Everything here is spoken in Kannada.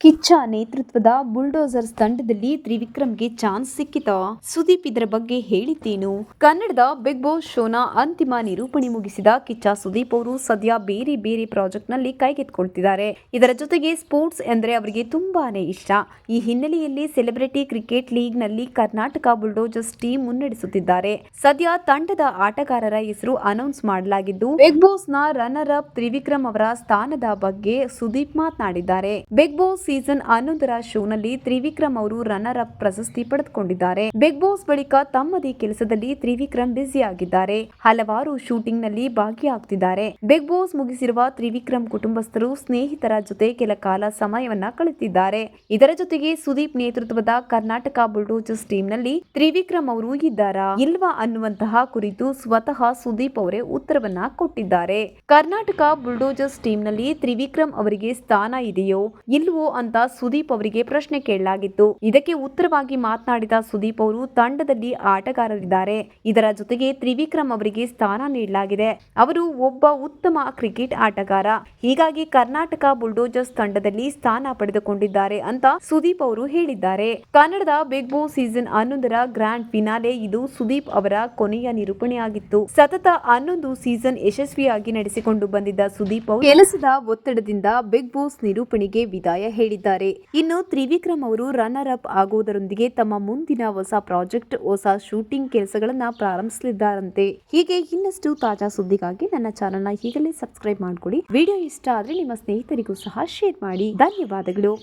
ಕಿಚ್ಚ ನೇತೃತ್ವದ ಬುಲ್ಡೋಸರ್ಸ್ ತಂಡದಲ್ಲಿ ತ್ರಿವಿಕ್ರಮ್ಗೆ ಚಾನ್ಸ್ ಸಿಕ್ಕಿತ. ಸುದೀಪ್ ಇದರ ಬಗ್ಗೆ ಹೇಳಿದ್ದೇನು? ಕನ್ನಡದ ಬಿಗ್ ಬಾಸ್ ಶೋನ ಅಂತಿಮ ನಿರೂಪಣೆ ಮುಗಿಸಿದ ಕಿಚ್ಚ ಸುದೀಪ್ ಅವರು ಸದ್ಯ ಬೇರೆ ಬೇರೆ ಪ್ರಾಜೆಕ್ಟ್ನಲ್ಲಿ ಕೈಗೆತ್ತಿಕೊಳ್ತಿದ್ದಾರೆ. ಇದರ ಜೊತೆಗೆ ಸ್ಪೋರ್ಟ್ಸ್ ಎಂದರೆ ಅವರಿಗೆ ತುಂಬಾನೇ ಇಷ್ಟ. ಈ ಹಿನ್ನೆಲೆಯಲ್ಲಿ ಸೆಲೆಬ್ರಿಟಿ ಕ್ರಿಕೆಟ್ ಲೀಗ್ನಲ್ಲಿ ಕರ್ನಾಟಕ ಬುಲ್ಡೋಜರ್ಸ್ ಟೀಮ್ ಮುನ್ನಡೆಸುತ್ತಿದ್ದಾರೆ. ಸದ್ಯ ತಂಡದ ಆಟಗಾರರ ಹೆಸರು ಅನೌನ್ಸ್ ಮಾಡಲಾಗಿದ್ದು, ಬಿಗ್ ಬಾಸ್ನ ರನ್ನರ್ ಅಪ್ ತ್ರಿವಿಕ್ರಮ್ ಅವರ ಸ್ಥಾನದ ಬಗ್ಗೆ ಸುದೀಪ್ ಮಾತನಾಡಿದ್ದಾರೆ. ಬಿಗ್ ಬಾಸ್ ಸೀಸನ್ ಹನ್ನೊಂದರ ಶೋನಲ್ಲಿ ತ್ರಿವಿಕ್ರಮ್ ಅವರು ರನ್ನರ್ ಅಪ್ ಪ್ರಶಸ್ತಿ ಪಡೆದುಕೊಂಡಿದ್ದಾರೆ. ಬಿಗ್ ಬಾಸ್ ಬಳಿಕ ತಮ್ಮದೇ ಕೆಲಸದಲ್ಲಿ ತ್ರಿವಿಕ್ರಮ್ ಬ್ಯುಸಿ ಆಗಿದ್ದಾರೆ. ಹಲವಾರು ಶೂಟಿಂಗ್ನಲ್ಲಿ ಭಾಗಿಯಾಗ್ತಿದ್ದಾರೆ. ಬಿಗ್ ಬಾಸ್ ಮುಗಿಸಿರುವ ತ್ರಿವಿಕ್ರಮ್ ಕುಟುಂಬಸ್ಥರು ಸ್ನೇಹಿತರ ಜೊತೆ ಕೆಲ ಕಾಲ ಸಮಯವನ್ನ ಕಳೆದಿದ್ದಾರೆ ಇದರ ಜೊತೆಗೆ ಸುದೀಪ್ ನೇತೃತ್ವದ ಕರ್ನಾಟಕ ಬುಲ್ಡೋಜರ್ಸ್ ಟೀಮ್ನಲ್ಲಿ ತ್ರಿವಿಕ್ರಮ್ ಅವರು ಇದ್ದಾರಾ ಇಲ್ವಾ ಅನ್ನುವಂತಹ ಕುರಿತು ಸ್ವತಃ ಸುದೀಪ್ ಅವರೇ ಉತ್ತರವನ್ನ ಕೊಟ್ಟಿದ್ದಾರೆ. ಕರ್ನಾಟಕ ಬುಲ್ಡೋಜರ್ಸ್ ಟೀಮ್ನಲ್ಲಿ ತ್ರಿವಿಕ್ರಮ್ ಅವರಿಗೆ ಸ್ಥಾನ ಇದೆಯೋ ಇಲ್ವೋ ಅಂತ ಸುದೀಪ್ ಅವರಿಗೆ ಪ್ರಶ್ನೆ ಕೇಳಲಾಗಿತ್ತು. ಇದಕ್ಕೆ ಉತ್ತರವಾಗಿ ಮಾತನಾಡಿದ ಸುದೀಪ್ ಅವರು ತಂಡದಲ್ಲಿ ಆಟಗಾರರಿದ್ದಾರೆ. ಇದರ ಜೊತೆಗೆ ತ್ರಿವಿಕ್ರಮ್ ಅವರಿಗೆ ಸ್ಥಾನ ನೀಡಲಾಗಿದೆ. ಅವರು ಒಬ್ಬ ಉತ್ತಮ ಕ್ರಿಕೆಟ್ ಆಟಗಾರ. ಹೀಗಾಗಿ ಕರ್ನಾಟಕ ಬುಲ್ಡೋಜರ್ಸ್ ತಂಡದಲ್ಲಿ ಸ್ಥಾನ ಪಡೆದುಕೊಂಡಿದ್ದಾರೆ ಅಂತ ಸುದೀಪ್ ಅವರು ಹೇಳಿದ್ದಾರೆ. ಕನ್ನಡದ ಬಿಗ್ ಬಾಸ್ ಸೀಸನ್ ಹನ್ನೊಂದರ ಗ್ರ್ಯಾಂಡ್ ಫಿನಾಲೆ ಇದು ಸುದೀಪ್ ಅವರ ಕೊನೆಯ ನಿರೂಪಣೆಯಾಗಿತ್ತು. ಸತತ ಹನ್ನೊಂದು ಸೀಸನ್ ಯಶಸ್ವಿಯಾಗಿ ನಡೆಸಿಕೊಂಡು ಬಂದಿದ್ದ ಸುದೀಪ್ ಅವರು ಕೆಲಸದ ಒತ್ತಡದಿಂದ ಬಿಗ್ ಬಾಸ್ ನಿರೂಪಣೆಗೆ ವಿದಾಯ ಹೇಳಿದ್ದಾರೆ. ಇನ್ನು ತ್ರಿವಿಕ್ರಮ್ ಅವರು ರನ್ನರ್ ಅಪ್ ಆಗುವುದರೊಂದಿಗೆ ತಮ್ಮ ಮುಂದಿನ ಹೊಸ ಪ್ರಾಜೆಕ್ಟ್, ಹೊಸ ಶೂಟಿಂಗ್ ಕೆಲಸಗಳನ್ನ ಪ್ರಾರಂಭಿಸಲಿದ್ದಾರಂತೆ. ಹೀಗೆ ಇನ್ನಷ್ಟು ತಾಜಾ ಸುದ್ದಿಗಾಗಿ ನನ್ನ ಚಾನೆಲ್ನ ಈಗಲೇ ಸಬ್ಸ್ಕ್ರೈಬ್ ಮಾಡ್ಕೊಳ್ಳಿ. ವಿಡಿಯೋ ಇಷ್ಟ ಆದ್ರೆ ನಿಮ್ಮ ಸ್ನೇಹಿತರಿಗೂ ಸಹ ಶೇರ್ ಮಾಡಿ. ಧನ್ಯವಾದಗಳು.